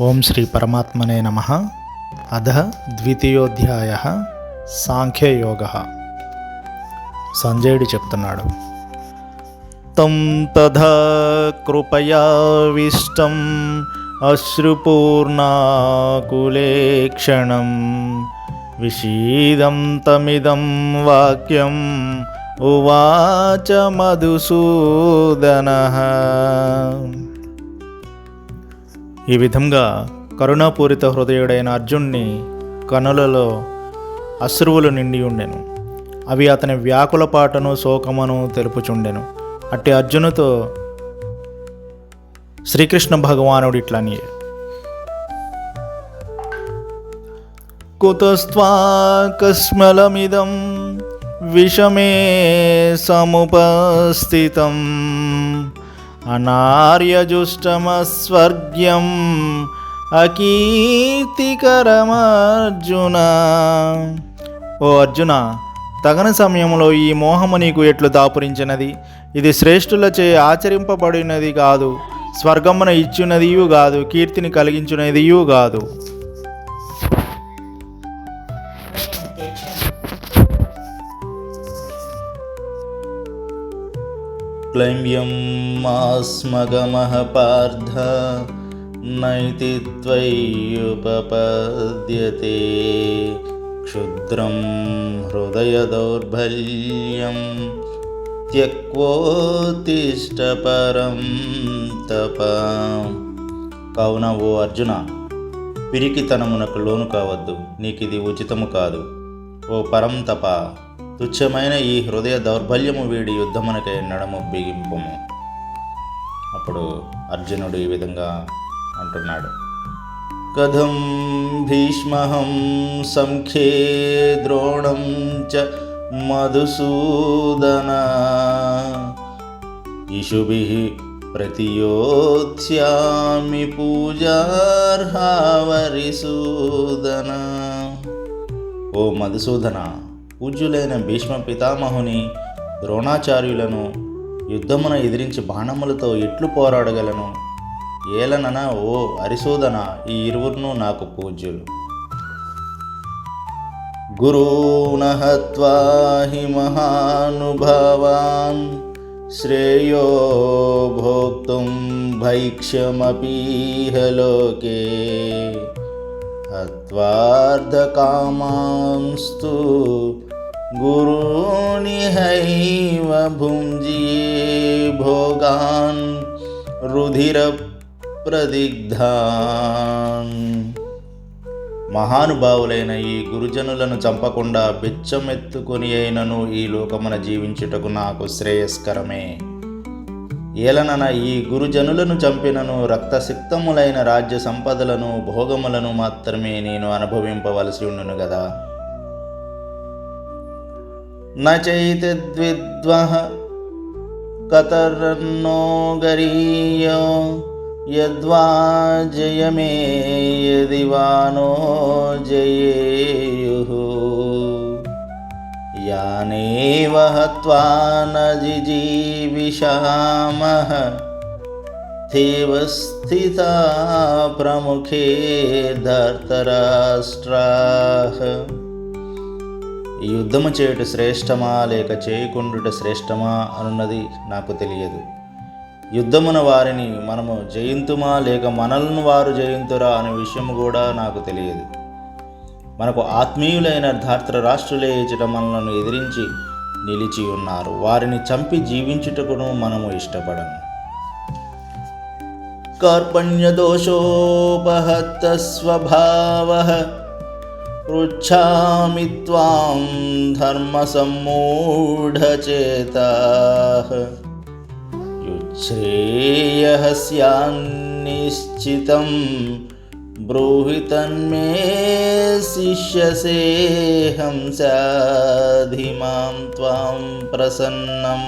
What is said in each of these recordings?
ఓం శ్రీ పరమాత్మనే నమ. అధ ద్వితీయోధ్యాయ సాంఖ్యయోగ. సంజయుడు చెప్తున్నాడు. తం తథా కృపయావిష్టం అశ్రుపూర్ణాకులేక్షణం విషీదం తమిదం వాక్యం ఉవాచ మధుసూదన. ఈ విధంగా కరుణాపూరిత హృదయుడైన అర్జున్ని కనులలో అశ్రువులు నిండి ఉండెను. అవి అతని వ్యాకుల పాటను శోకమును తెలుపుచుండెను. అట్టి అర్జునుతో శ్రీకృష్ణ భగవానుడు ఇట్లని కుతస్వాకస్మలమిదం విషమే సముపస్థితం. అనార్యజుష్టమస్వర్గ్యం అకీర్తికరమర్జున. ఓ అర్జున తగని సమయంలో ఈ మోహము నీకు ఎట్లు దాపురించినది? ఇది శ్రేష్ఠులచే ఆచరింపబడినది కాదు స్వర్గమున ఇచ్చున్నదియు కాదు కీర్తిని కలిగించున్నదియు కాదు. క్లైమ్యం మాస్మగమః పార్థ నైతి క్షుద్రం హృదయ దౌర్బల్యం త్యక్వోత్తిష్టపరం తప. కావున ఓ అర్జున పిరికితనమునకు లోను కావద్దు నీకిది ఉచితము కాదు. ఓ పరం తప. తుచ్చమైన ఈ హృదయ దౌర్బల్యము వీడి యుద్ధమునకై నడము బిగింపము. అప్పుడు అర్జునుడు ఈ విధంగా అంటున్నాడు. కథం భీష్మహం సంఖ్యే ద్రోణం చ మధుసూదన. ఇషుభి ప్రతియోత్స్యామి పూజార్హావరిసూదన ఓ మధుసూదన పూజ్యులైన భీష్మ పితామహుని ద్రోణాచార్యులను యుద్ధమున ఎదిరించి బాణములతో ఎట్లు పోరాడగలను? ఏలనన ఓ అరిశోదన ఈ ఇరువురును నాకు పూజ్యులు. గురూణహత్వా హి మహానుభావాన్ శ్రేయో భోక్తుం భైక్ష్యమపీహ లోకే. హత్వార్ధకామాంస్తు గురూనిహైవ భుంజియే భోగాన్ రుధిరప్రదిగ్ధాన్ మహానుభావులైన ఈ గురుజనులను చంపకుండా బిచ్చమెత్తుకొని అయినను ఈ లోకమున జీవించుటకు నాకు శ్రేయస్కరమే. ఏలనన ఈ గురుజనులను చంపినను రక్తసిక్తములైన రాజ్య సంపదలను భోగములను మాత్రమే నేను అనుభవింపవలసి ఉండును न चैतद्विद्वः कतरन्नो गरीयो यद्वाजयमे यदि वा नो जयेयुः। याने वत्वा न जिजीविषामः ते वस्थिता प्रमुखे धर्तराष्ट्राः। ఈ యుద్ధము చేయుట శ్రేష్టమా లేక చేయకుండుట శ్రేష్టమా అనున్నది నాకు తెలియదు. యుద్ధమున వారిని మనము జయింతుమా లేక మనల్ని వారు జయింతురా అనే విషయం కూడా నాకు తెలియదు. మనకు ఆత్మీయులైన ధాత్ర రాష్ట్రులే ఇచ్చట మనలను ఎదిరించి నిలిచి ఉన్నారు. వారిని చంపి జీవించుటకును మనము ఇష్టపడము. కార్పణ్యదోషోపహత స్వభావ పృచ్ఛామి త్వాం ధర్మసమ్మూఢచేతాః యుచ్ఛ్రేయः స్యాన్నిశ్చితం బ్రూహి తన్మే శిష్యసే హంసాధిమాం త్వాం ప్రసన్నం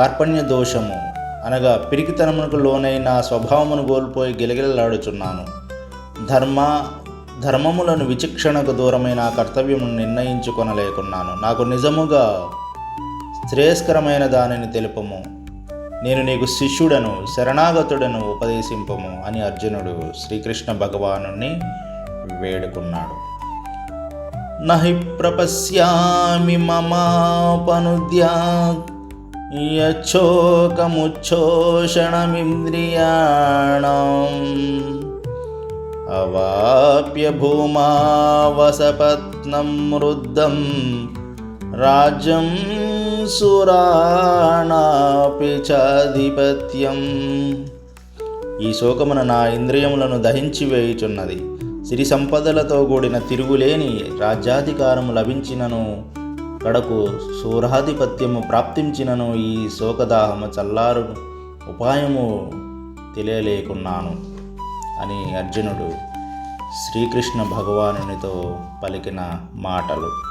కార్పణ్య దోషము అనగా పిరికితనమునకు లోనైన స్వభావమును కోల్పోయి గిలగిలలాడుచున్నాను. ధర్మ ధర్మములను విచక్షణకు దూరమైన కర్తవ్యమును నిర్ణయించుకొనలేకున్నాను. నాకు నిజముగా శ్రేయస్కరమైన దానిని తెలుపము. నేను నీకు శిష్యుడను శరణాగతుడను ఉపదేశింపము అని అర్జునుడు శ్రీకృష్ణ భగవాను వేడుకున్నాడు. నహి ప్రపశ్యామి మమాపనుద్యాచోకముచ్చోషణమింద్రియాణం యచ్చోకముచ్చోషణమింద్రియాణం అవాప్య భూమావసపత్నం వృద్ధం రాజ్యం సురాణాపి చాధిపత్యం ఈ శోకమున నా ఇంద్రియములను దహించి వేయుచున్నది. సిరి సంపదలతో కూడిన తిరుగులేని రాజ్యాధికారము లభించినను కడకు సూరాధిపత్యము ప్రాప్తించినను ఈ శోకదాహము చల్లారు ఉపాయము తెలియలేకున్నాను. అని అర్జునుడు శ్రీకృష్ణ భగవానునితో పలికిన మాటలు.